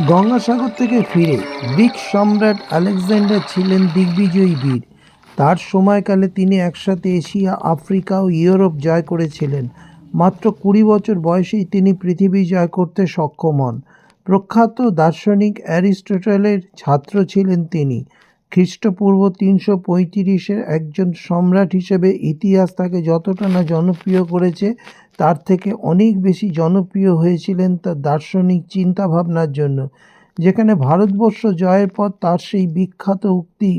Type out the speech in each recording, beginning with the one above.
গঙ্গাসাগর থেকে ফিরে গ্রিক সম্রাট আলেকজান্ডার ছিলেন দিগ্বিজয়ী বীর। তার সময়কালে তিনি একসাথে এশিয়া, আফ্রিকা ও ইউরোপ জয় করেছিলেন। মাত্র কুড়ি বছর বয়সেই তিনি পৃথিবী জয় করতে সক্ষম হন। প্রখ্যাত দার্শনিক অ্যারিস্টটলের ছাত্র ছিলেন তিনি। খ্রিস্টপূর্ব তিনশো পঁয়ত্রিশের একজন সম্রাট হিসেবে ইতিহাস তাকে যতটা না জনপ্রিয় করেছে তার থেকে অনেক বেশি জনপ্রিয় হয়েছিলেন তার দার্শনিক চিন্তাভাবনার জন্য, যেখানে ভারতবর্ষ জয়ের পর তার সেই বিখ্যাত উক্তি,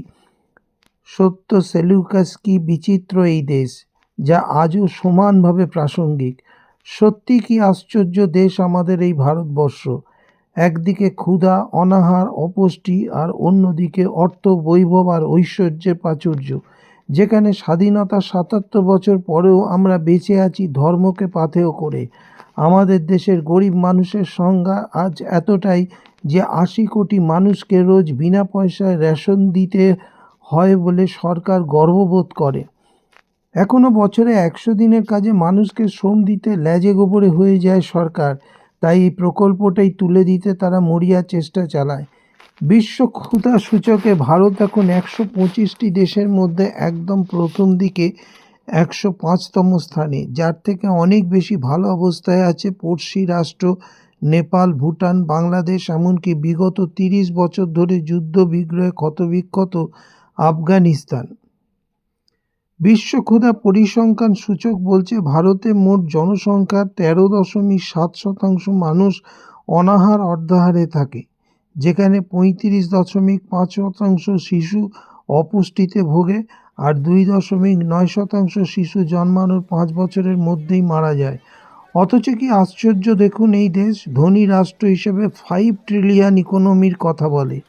সত্য সেলুকাস কি বিচিত্র এই দেশ যা আজও সমানভাবে প্রাসঙ্গিক। সত্যি কি আশ্চর্য দেশ আমাদের এই ভারতবর্ষ? একদিকে ক্ষুধা, অনাহার, অপুষ্টি আর অন্যদিকে অর্থ, বৈভব আর ঐশ্বর্যের প্রাচুর্য। যেখানে স্বাধীনতা সাতাত্তর বছর পরেও আমরা বেঁচে আছি ধর্মকে পাথেয় করে। আমাদের দেশের গরিব মানুষের সংখ্যা আজ এতটাই যে আশি কোটি মানুষকে রোজ বিনা পয়সায় রেশন দিতে হয় বলে সরকার গর্ববোধ করে। এখনও বছরে একশো দিনের কাজে মানুষকে শ্রম দিতে ল্যাজে গোবরে হয়ে যায় সরকার। তাই এই প্রকল্পটাই তুলে দিতে তারা মরিয়া চেষ্টা চালায়। বিশ্ব ক্ষুধা সূচকে ভারত এখন একশো পঁচিশটি দেশের মধ্যে একদম প্রথম দিকে একশো পাঁচতম স্থানে, যার থেকে অনেক বেশি ভালো অবস্থায় আছে পড়শি রাষ্ট্র, নেপাল, ভুটান, বাংলাদেশ, এমনকি বিগত তিরিশ বছর ধরে যুদ্ধ বিগ্রহে ক্ষতবিক্ষত আফগানিস্তান। বিশ্ব ক্ষুধা পরিসংখ্যান সূচক বলছে ভারতে মোট জনসংখ্যার তেরো দশমিক সাত শতাংশ মানুষ অনাহার অর্ধাহারে থাকে। যেখানে পঁয়ত্রিশ দশমিক পাঁচ শতাংশ শিশু অপুষ্টিতে ভোগে আর দুই দশমিক নয় শতাংশ শিশু জন্মানোর পাঁচ বছরের মধ্যেই মারা যায়। অথচ কি আশ্চর্য দেখুন এই দেশ? ধনী রাষ্ট্র হিসেবে ফাইভ ট্রিলিয়ন ইকোনমির কথা বলে।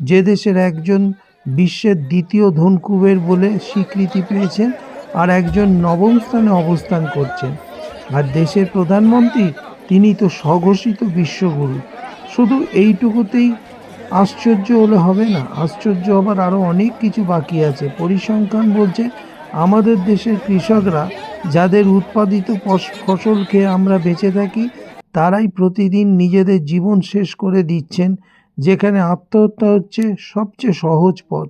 যে দেশের একজন বিশ্বের দ্বিতীয় ধনকুবের বলে স্বীকৃতি পেয়েছেন আর একজন নবম স্থানে অবস্থান করছেন। আর দেশের প্রধানমন্ত্রী, তিনি তো স্বঘোষিত বিশ্বগুরু। শুধু এইটুকুতেই আশ্চর্য হলে হবে না, আশ্চর্য হবার আরও অনেক কিছু বাকি আছে। পরিসংখ্যান বলছে, আমাদের দেশের কৃষকরা যাদের উৎপাদিত ফস- ফসল খেয়ে আমরা বেঁচে থাকি, তারাই প্রতিদিন নিজেদের জীবন শেষ করে দিচ্ছেন, যেখানে আত্মহত্যা হচ্ছে সবচেয়ে সহজ পথ।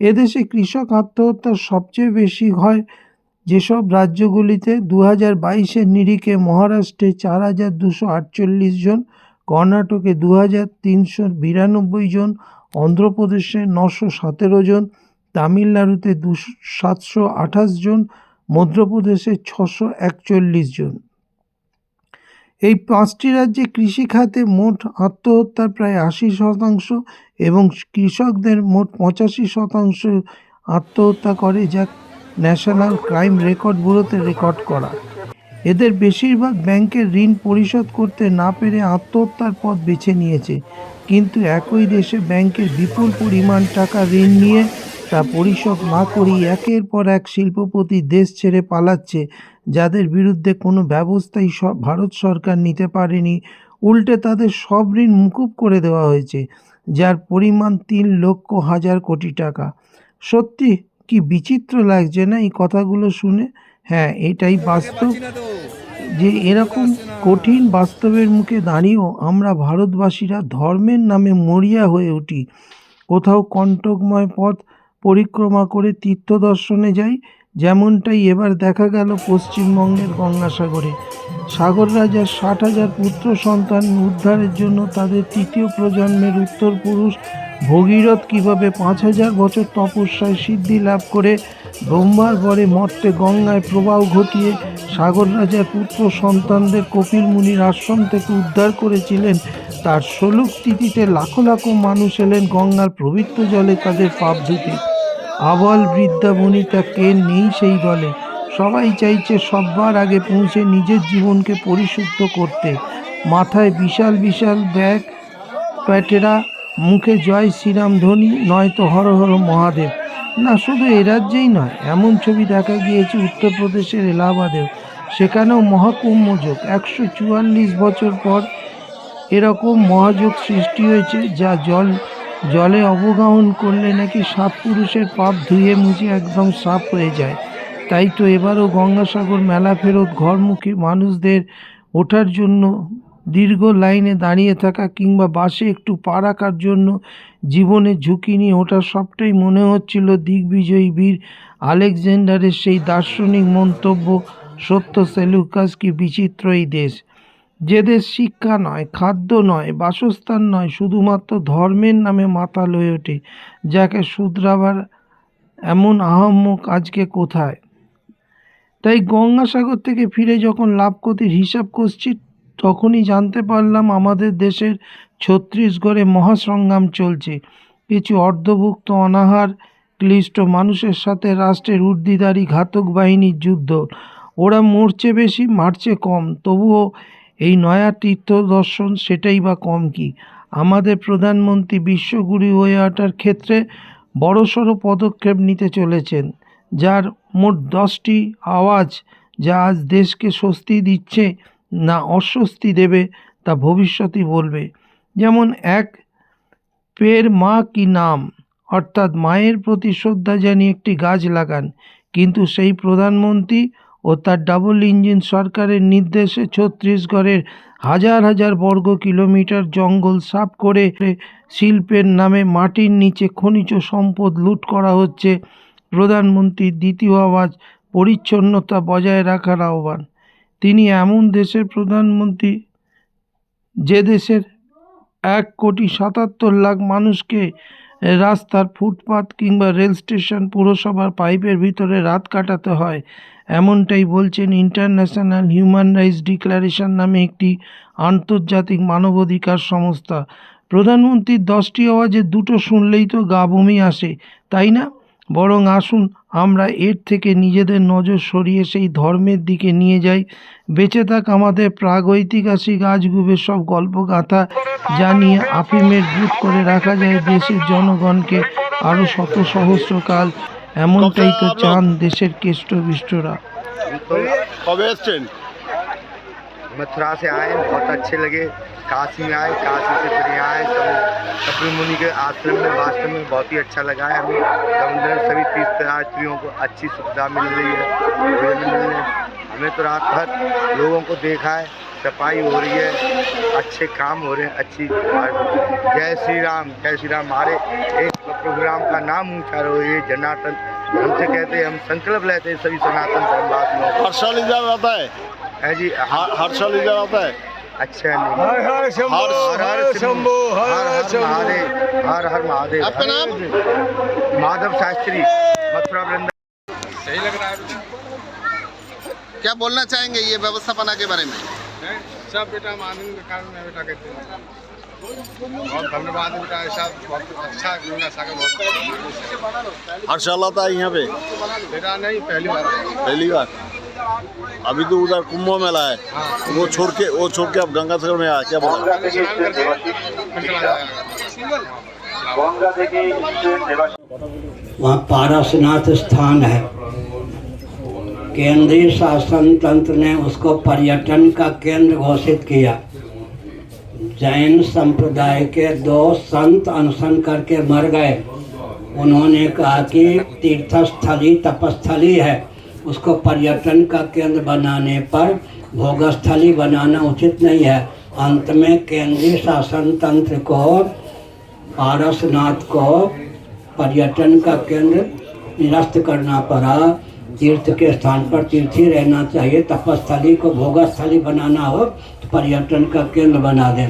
এদেশে কৃষক আত্মহত্যা সবচেয়ে বেশি হয় যেসব রাজ্যগুলিতে দু হাজার বাইশের নিরিখে মহারাষ্ট্রে চার হাজার দুশো আটচল্লিশ জন কর্ণাটকে দু হাজার তিনশো বিরানব্বই জন, অন্ধ্রপ্রদেশে নশো সতেরো জন, তামিলনাড়ুতে দুশো সাতশো আঠাশ জন, মধ্যপ্রদেশে ছশো একচল্লিশ জন। এই পাঁচটি রাজ্যে কৃষিখাতে মোট আত্মহত্যার প্রায় আশি শতাংশ এবং কৃষকদের মোট পঁচাশি শতাংশ আত্মহত্যা করে, যা ন্যাশনাল ক্রাইম রেকর্ড ব্যুরোতে রেকর্ড করা। এদের বেশিরভাগ ব্যাংকের ঋণ পরিশোধ করতে না পেরে আত্মহত্যার পথ বেছে নিয়েছে। কিন্তু একই দেশে ব্যাংকের বিপুল পরিমাণ টাকা ঋণ নিয়ে তা পরিশোধ না করেই একের পর এক শিল্পপতি দেশ ছেড়ে পালাচ্ছে, যাদের বিরুদ্ধে কোনো ব্যবস্থাই সব ভারত সরকার নিতে পারেনি। উল্টে তাদের সব ঋণ মুকুব করে দেওয়া হয়েছে, যার পরিমাণ তিন লক্ষ হাজার কোটি টাকা। সত্যি কি বিচিত্র লাগছে না এই কথাগুলো শুনে? হ্যাঁ এটাই বাস্তব যে এরকম কঠিন বাস্তবের মুখে দাঁড়িয়েও আমরা ভারতবাসীরা ধর্মের নামে মরিয়া হয়ে উঠি। কোথাও কণ্টকময় পথ পরিক্রমা করে তীর্থ দর্শনে যাই, যেমনটাই এবার দেখা গেল পশ্চিমবঙ্গের গঙ্গাসাগরে। সাগর রাজার ষাট হাজার পুত্র সন্তান উদ্ধারের জন্য তাদের তৃতীয় প্রজন্মের উত্তর পুরুষ ভগীরথ কীভাবে পাঁচ হাজার বছর তপস্যায় সিদ্ধি লাভ করে ব্রহ্মার বরে মর্তে গঙ্গায় প্রবাহ ঘটিয়ে সাগর রাজার পুত্র সন্তানদের কপিল মুনির আশ্রম থেকে উদ্ধার করেছিলেন, তার ষোলক তিথিতে লাখো লাখো মানুষ এলেন গঙ্গার পবিত্র জলে তাদের পাপ ধুতে। আবল বৃদ্ধা বনিতা কে নেই সেই দলে সবাই চাইছে সবার আগে পৌঁছে নিজের জীবনকে পরিশুদ্ধ করতে। মাথায় বিশাল বিশাল ব্যাগ, প্যাটেরা মুখে জয় শ্রীরাম ধ্বনি নয়তো হর হর মহাদেব। না, শুধু এ রাজ্যেই নয়, এমন ছবি দেখা গিয়েছে উত্তরপ্রদেশের এলাহাবাদেও। সেখানেও মহাকুম্ভযোগ একশো চুয়াল্লিশ বছর পর এরকম মহাযোগ সৃষ্টি হয়েছে, যা জল, জলে অবগাহন করলে নাকি সাপ পুরুষের পাপ ধুয়ে মুছে একদম সাফ হয়ে যায়। তাই তো এবারও গঙ্গাসাগর মেলা ফেরত ঘরমুখী মানুষদের ওঠার জন্য দীর্ঘ লাইনে দাঁড়িয়ে থাকা কিংবা বাসে একটু পা রাখার জন্য জীবনের ঝুঁকি নিয়ে ওঠা সবটাই মনে হচ্ছিল দিগ্বিজয়ী বীর আলেকজান্ডারের সেই দার্শনিক মন্তব্য, সত্য সেলুকাস কি বিচিত্র এই দেশ। যে দেশ শিক্ষা নয়, খাদ্য নয়, বাসস্থান নয়, শুধুমাত্র ধর্মের নামে মাতাল হয়ে ওঠে, যাকে শুধরাবার এমন আহম্মক আজকে কোথায়? তাই গঙ্গাসাগর থেকে ফিরে যখন লাভ ক্ষতির হিসাব করছি তখনই জানতে পারলাম আমাদের দেশের ছত্তিশগড়ে মহাসংগ্রাম চলছে। কিছু অর্ধভুক্ত অনাহার, ক্লিষ্ট মানুষের সাথে রাষ্ট্রের উর্দিদারি ঘাতক বাহিনীর যুদ্ধ। ওরা মরছে বেশি, মারছে কম। তবুও এই নয়া তীর্থ দর্শন সেটাই বা কম কি? আমাদের প্রধানমন্ত্রী বিশ্বগুরু হয়ে ওঠার ক্ষেত্রে বড়সড় পদক্ষেপ নিতে চলেছেন, যার মোট দশটি আওয়াজ যা আজ দেশকে স্বস্তি দিচ্ছে না অস্বস্তি দেবে, তা ভবিষ্যতই বলবে। যেমন এক পের মা কি নাম? অর্থাৎ মায়ের প্রতি শ্রদ্ধা জানিয়ে একটি গাছ লাগান। কিন্তু সেই প্রধানমন্ত্রী ও তার ডাবল ইঞ্জিন সরকারের নির্দেশে ছত্তিশগড়ের হাজার হাজার বর্গ কিলোমিটার জঙ্গল সাফ করে শিল্পের নামে মাটির নিচে খনিজ সম্পদ লুট করা হচ্ছে। প্রধানমন্ত্রীর দ্বিতীয় আওয়াজ, পরিচ্ছন্নতা বজায় রাখার আহ্বান। তিনি এমন দেশের প্রধানমন্ত্রী যে দেশের এক কোটি সাতাত্তর লাখ মানুষকে রাস্তার ফুটপাত কিংবা রেল স্টেশন, পুরসভার পাইপের ভিতরে রাত কাটাতে হয়। এমনটাই বলছেন ইন্টারন্যাশনাল হিউম্যান রাইটস ডিক্লারেশন নামে একটি আন্তর্জাতিক মানবাধিকার সংস্থা। প্রধানমন্ত্রীর দশটি আওয়াজে দুটো শুনলেই তো গা বমি আসে, তাই না? বরং আসুন আমরা এর থেকে নিজেদের নজর সরিয়ে সেই ধর্মের দিকে নিয়ে যাই বেঁচে থাক আমাদের প্রাগৈতিহাসিক আজগুবের সব গল্পগাথা জানিয়ে আফিমের বুট করে রাখা যায় দেশের জনগণকে আরও শত সহস্রকাল এমনটাই তো চান দেশের কেষ্টবিষ্টরা কবে এসছেন मथुरा से आए बहुत अच्छे लगे काशी में आए काशी से फिर यहाँ आए सब कपिल मुनि के आश्रम में वास्तव में बहुत ही अच्छा लगा है। हमें समुद्र में सभी तीर्थयात्रियों को अच्छी सुविधा मिल रही है हमें तो रात भर लोगों को देखा है सफ़ाई हो रही है अच्छे काम हो रहे हैं अच्छी जय श्री राम जय श्री राम। हमारे एक प्रोग्राम का नाम ऊँचा रहो ये जनार्दन। हमसे कहते हैं हम संकल्प लेते हैं सभी सनातन धर्मवासियों हर साल इधर आता है। है जी। हर साल इधर आता है। अच्छा नहीं हर हर हर शंभो हर हर महादेव हर हर महादेव आपका नाम? माधव शास्त्री मथुरा वृंदा। क्या बोलना चाहेंगे ये व्यवस्था व्यवस्थापना के बारे में? सब बेटा मानने के कारण मैं बेटा कहते हैं। बहुत धन्यवाद बेटा ऐसा बहुत अच्छा गंगा सागर बहुत हर साल आता है यहाँ पे? बेटा नहीं पहली बार। पहली बार? अभी तो उधर कुंभ मेला है। वो छोड़ के वो छोड़ के अब गंगा सागर में आया क्या बोला? वहाँ पारसनाथ स्थान है। केंद्रीय शासन तंत्र ने उसको पर्यटन का केंद्र घोषित किया। जैन संप्रदाय के दो संत अनशन करके मर गए। उन्होंने कहा कि तीर्थस्थली तपस्थली है। उसको पर्यटन का केंद्र बनाने पर भोगस्थली बनाना उचित नहीं है। अंत में केंद्रीय शासन तंत्र को, पारसनाथ को पर्यटन का केंद्र निरस्त करना पड़ा। तीर्थ के स्थान पर तीर्थी रहना चाहिए। तपस्थली को भोगस्थली बनाना हो तो पर्यटन का केंद्र बना दें।